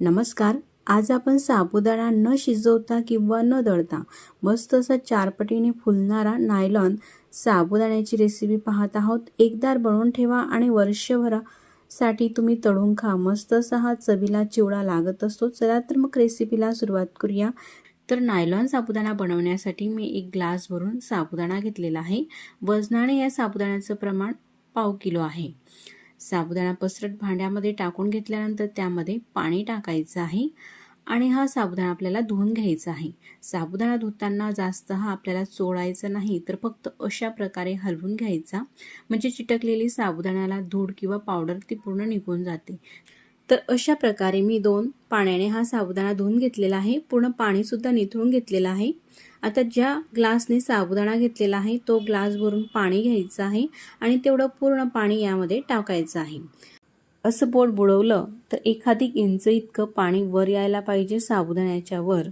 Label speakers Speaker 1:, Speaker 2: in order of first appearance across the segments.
Speaker 1: नमस्कार आज आपण साबुदाणा न शिजवता किंवा न दळता मस्त असा चारपटीने फुलणारा नायलॉन साबुदाण्याची रेसिपी पाहत आहोत. एकदार बनवून ठेवा आणि वर्षभरासाठी तुम्ही तळून खा. मस्त असा हा चवीला चिवडा लागत असतो. चला तर मग रेसिपीला सुरुवात करूया. तर नायलॉन साबुदाणा बनवण्यासाठी मी एक ग्लास भरून साबुदाणा घेतलेला आहे. वजनाने या साबुदाण्याचं प्रमाण पाव किलो आहे. साबुदाणा पसरट भांड्यामध्ये टाकून घेतल्यानंतर त्यामध्ये पाणी टाकायचं आहे आणि हा साबुदाणा आपल्याला धुवून घ्यायचा आहे. साबुदाणा धुताना जास्त हा आपल्याला चोळायचा नाही तर फक्त अशा प्रकारे हलवून घ्यायचा. म्हणजे चिटकलेली साबुदाण्याला धूळ किंवा पावडर ती पूर्ण निघून जाते. तर अशा प्रकारे मी दोन पाण्याने हा साबुदाणा धुवून घेतलेला आहे. पूर्ण पाणीसुद्धा निथळून घेतलेलं आहे. आता ज्या ग्लासने साबुदाणा घेतलेला आहे तो ग्लास भरून पाणी घ्यायचं आहे आणि तेवढं पूर्ण पाणी यामध्ये टाकायचं आहे. असं बोट बुडवलं तर एखादी इंच इतकं पाणी वर यायला पाहिजे साबुदाण्याच्या वर.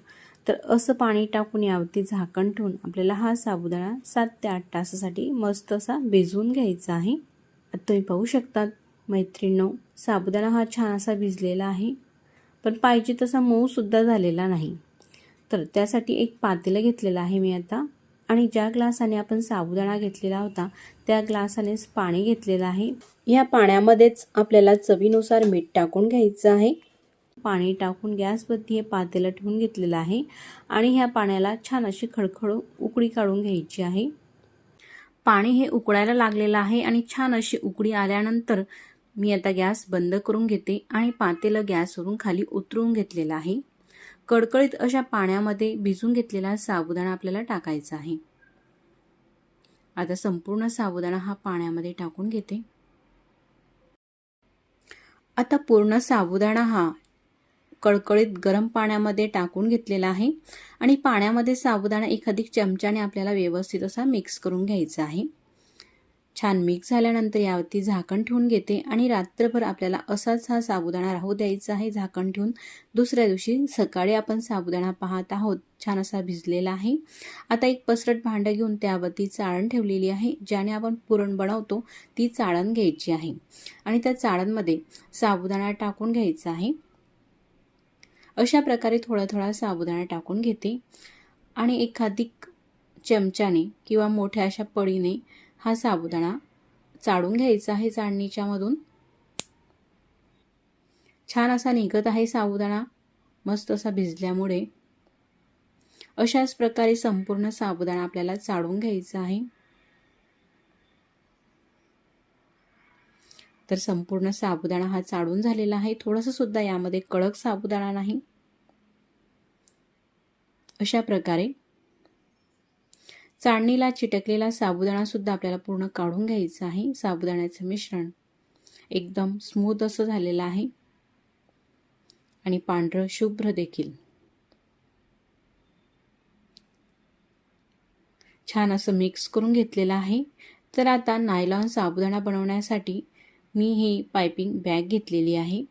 Speaker 1: तर असं पाणी टाकून यावरती झाकण ठेवून आपल्याला हा साबुदाणा सात ते आठ तासासाठी मस्त असा भिजवून घ्यायचा आहे. तुम्ही पाहू शकतात. मैत्रिणींनो साबुदाणा हा छान असा भिजलेला आहे पण पाहिजे तसा मऊसुद्धा झालेला नाही. तर त्यासाठी एक पातेलं घेतलेलं आहे मी आता आणि ज्या ग्लासाने आपण साबुदाणा घेतलेला होता त्या ग्लासानेच पाणी घेतलेलं आहे. या पाण्यामध्येच आपल्याला चवीनुसार मीठ टाकून घ्यायचं आहे. पाणी टाकून गॅसवरती हे पातेलं ठेवून घेतलेलं आहे आणि ह्या पाण्याला छान अशी खडखड उकळी काढून घ्यायची आहे. पाणी हे उकडायला लागलेलं आहे आणि छान अशी उकडी आल्यानंतर मी आता गॅस बंद करून घेते आणि पातेलं गॅसवरून खाली उतरवून घेतलेलं आहे. कडकडीत अशा पाण्यामध्ये भिजून घेतलेला साबुदाणा आपल्याला टाकायचा आहे. आता संपूर्ण साबुदाणा हा पाण्यामध्ये टाकून घेते. आता पूर्ण साबुदाणा हा कळकळीत गरम पाण्यामध्ये टाकून घेतलेला आहे आणि पाण्यामध्ये साबुदाणा एखादी चमच्याने आपल्याला व्यवस्थित असा मिक्स करून घ्यायचा आहे. छान मिक्स झाल्यानंतर यावरती झाकण ठेवून घेते आणि रात्रभर आपल्याला असाच हा साबुदाणा राहू द्यायचा आहे. झाकण ठेवून दुसऱ्या दिवशी सकाळी आपण साबुदाणा पाहत आहोत. छान असा भिजलेला आहे. आता एक पसरट भांडं घेऊन त्यावरती चाळण ठेवलेली आहे. ज्याने आपण पुरण बनवतो ती चाळण घ्यायची आहे. आणि त्या चाळणमध्ये साबुदाणा टाकून घ्यायचा आहे. अशा प्रकारे थोडा थोडा साबुदाणा टाकून घेते. आणि एखादी चमच्याने किंवा मोठ्या अशा पळीने हा साबुदाणा चाळून घ्यायचा आहे चाळणीच्यामधून. छान असा निघत आहे साबुदाणा मस्त असा भिजल्यामुळे. अशाच प्रकारे संपूर्ण साबुदाणा आपल्याला चाळून घ्यायचा आहे. तर संपूर्ण साबुदाणा हा चाळून झालेला आहे. थोडंसं सुद्धा यामध्ये कडक साबुदाणा नाही. अशा प्रकारे चाळणीला चिटकलेला साबुदाणा सुद्धा आपल्याला पूर्ण काढून घ्यायचं आहे. साबुदाण्याचं मिश्रण एकदम स्मूथ असं झालेलं आहे. आणि पांढरं शुभ्र देखील. छान असं मिक्स करून घेतलेलं आहे. तर आता नायलॉन साबुदाणा बनवण्यासाठी मी ही पायपिंग बॅग घेतलेली आहे.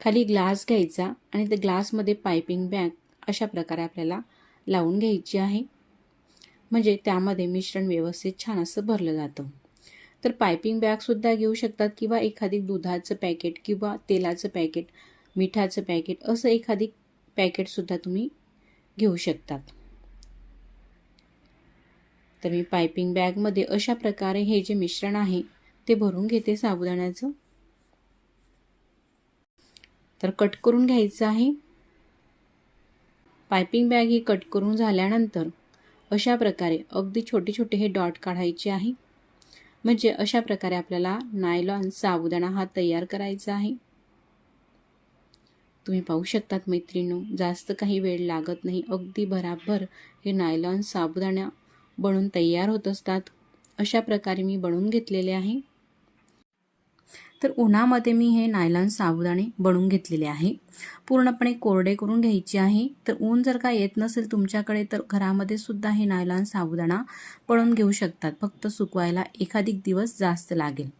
Speaker 1: खाली ग्लास घ्यायचा आणि त्या ग्लासमध्ये पायपिंग बॅग अशा प्रकारे आपल्याला लावून घ्यायची आहे. म्हणजे त्यामध्ये मिश्रण व्यवस्थित छान असं भरलं जातं. तर पायपिंग बॅगसुद्धा घेऊ शकतात किंवा एखादी दुधाचं पॅकेट किंवा तेलाचं पॅकेट मिठाचं पॅकेट असं एखादी पॅकेटसुद्धा तुम्ही घेऊ शकतात. तर मी पायपिंग बॅगमध्ये अशा प्रकारे हे जे मिश्रण आहे ते भरून घेते साबुदाण्याचं. तर कट करून घ्यायचं आहे. पायपिंग बॅग ही कट करून झाल्यानंतर अशा प्रकारे अगदी छोटे छोटे हे डॉट काढायचे आहे. म्हणजे अशा प्रकारे आपल्याला नायलॉन साबुदाणा हा तयार करायचा आहे. तुम्ही पाहू शकतात मैत्रिणू जास्त काही वेळ लागत नाही. अगदी भराभर हे नायलॉन साबुदाणा बनून तयार होत असतात. अशा प्रकारे मी बनवून घेतलेले आहे. तर उन्हामध्ये मी हे नायलॉन साबुदाणे बनवून घेतलेले आहे. पूर्णपणे कोरडे करून घ्यायचे आहे. तर ऊन जर का येत नसेल तुमच्याकडे तर घरामध्ये सुद्धा हे नायलॉन साबुदाणा बनवून घेऊ शकतात. फक्त सुकवायला एखादिक दिवस जास्त लागेल.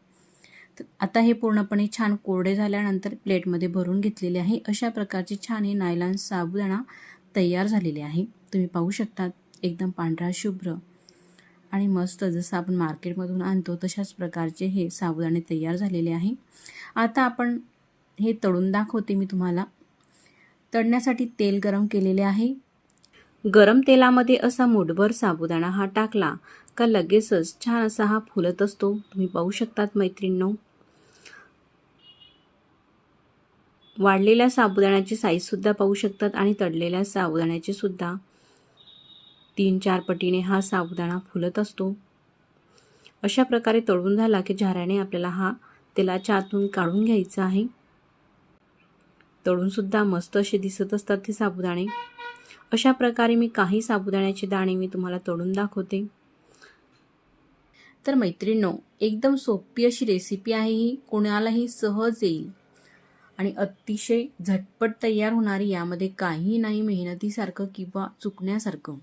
Speaker 1: तर आता हे पूर्णपणे छान कोरडे झाल्यानंतर प्लेटमध्ये भरून घेतलेले आहे. अशा प्रकारचे छान हे नायलॉन साबुदाणा तयार झालेले आहे. तुम्ही पाहू शकतात एकदम पांढरा शुभ्र आणि मस्त जसं आपण मार्केटमधून आणतो तशाच प्रकारचे हे साबुदाणे तयार झालेले आहे. आता आपण हे तळून दाखवते मी तुम्हाला. तळण्यासाठी तेल गरम केलेले आहे. गरम तेलामध्ये असा मुठभर साबुदाणा हा टाकला का लगेचच छान असा हा फुलत असतो. तुम्ही पाहू शकतात मैत्रिणींनो. वाढलेल्या साबुदाण्याची साईजसुद्धा पाहू शकतात आणि तळलेल्या साबुदाण्याची सुद्धा. तीन चार पटीने हा साबुदाणा फुलत असतो. अशा प्रकारे तळून झाला की झाऱ्याने आपल्याला हा तेलाच्या आतून काढून घ्यायचा आहे. तळूनसुद्धा मस्त असे दिसत असतात ते साबुदाणे. अशा प्रकारे मी काही साबुदाण्याचे दाणे मी तुम्हाला तळून दाखवते. तर मैत्रिणींनो एकदम सोपी अशी रेसिपी आहे ही. कोणालाही सहज येईल. आणि अतिशय झटपट तयार होणारी यामध्ये काही नाही मेहनतीसारखं किंवा चुकण्यासारखं.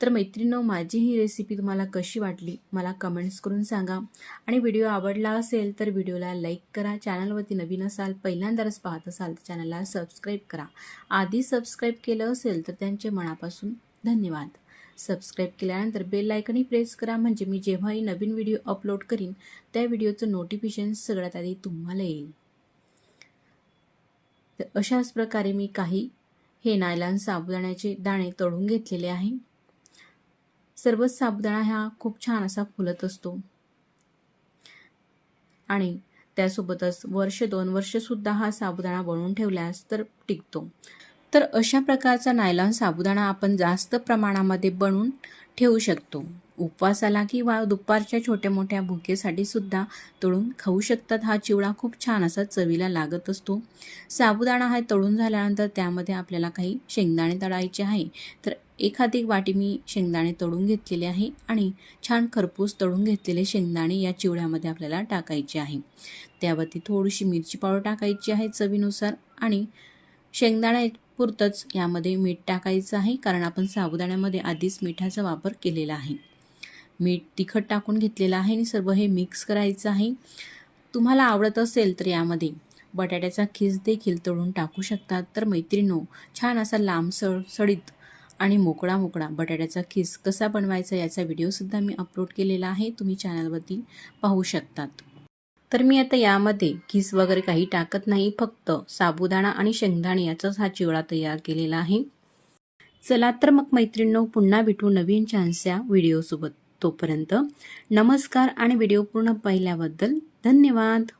Speaker 1: तर मैत्रिणींनो माझी ही रेसिपी तुम्हाला कशी वाटली मला कमेंट्स करून सांगा. आणि व्हिडिओ आवडला असेल तर व्हिडिओला लाईक करा. चॅनलवरती नवीन असाल पहिल्यांदाच पाहत असाल तर चॅनलला सबस्क्राईब करा. आधी सबस्क्राईब केलं असेल तर त्यांचे मनापासून धन्यवाद. सबस्क्राईब केल्यानंतर बेल आयकनही प्रेस करा. म्हणजे मी जेव्हाही नवीन व्हिडिओ अपलोड करीन त्या व्हिडिओचं नोटिफिकेशन सगळ्यात आधी तुम्हाला येईल. तर अशाच प्रकारे मी काही हे नायलॉन साबुदाण्याचे दाणे तळून घेतलेले आहे. सर्वच साबुदाणा हा खूप छान असा फुलत असतो. आणि त्यासोबतच वर्ष दोन वर्षसुद्धा हा साबुदाणा बनवून ठेवल्यास तर टिकतो. तर अशा प्रकारचा नायलॉन साबुदाणा आपण जास्त प्रमाणामध्ये बनवून ठेवू शकतो. उपवासाला किंवा दुपारच्या छोट्या मोठ्या भुकेसाठी सुद्धा तळून खाऊ शकतात. हा चिवडा खूप छान असा चवीला लागत असतो. साबुदाणा हा तळून झाल्यानंतर त्यामध्ये आपल्याला काही शेंगदाणे तळायचे आहे. तर एखादी वाटी मी शेंगदाणे तळून घेतलेले आहे आणि छान खरपूस तळून घेतलेले शेंगदाणे या चिवड्यामध्ये आपल्याला टाकायचे आहे. त्यावरती थोडीशी मिरची पावडर टाकायची आहे चवीनुसार आणि शेंगदाणे पुरतंच यामध्ये मीठ टाकायचं आहे. कारण आपण साबुदाण्यामध्ये आधीच मिठाचा वापर केलेला आहे. मीठ तिखट टाकून घेतलेलं आहे आणि सर्व हे मिक्स करायचं आहे. तुम्हाला आवडत असेल तर यामध्ये बटाट्याचा खीस देखील तळून टाकू शकतात तर मैत्रिणो छान असा लांब सळ सडीत आणि मोकळा मोकळा बटाट्याचा खीस कसा बनवायचा याचा व्हिडिओसुद्धा मी अपलोड केलेला आहे. तुम्ही चॅनलवरती पाहू शकतात. तर मी आता यामध्ये खीस वगैरे काही टाकत नाही. फक्त साबुदाणा आणि शेंगदाणे याचाच हा चिवडा तयार केलेला आहे. चला तर मग मैत्रिणींनो पुन्हा भेटू नवीन छानशा व्हिडिओसोबत तोपर्यंत नमस्कार आणि व्हिडिओ पूर्ण पाहिल्याबद्दल धन्यवाद.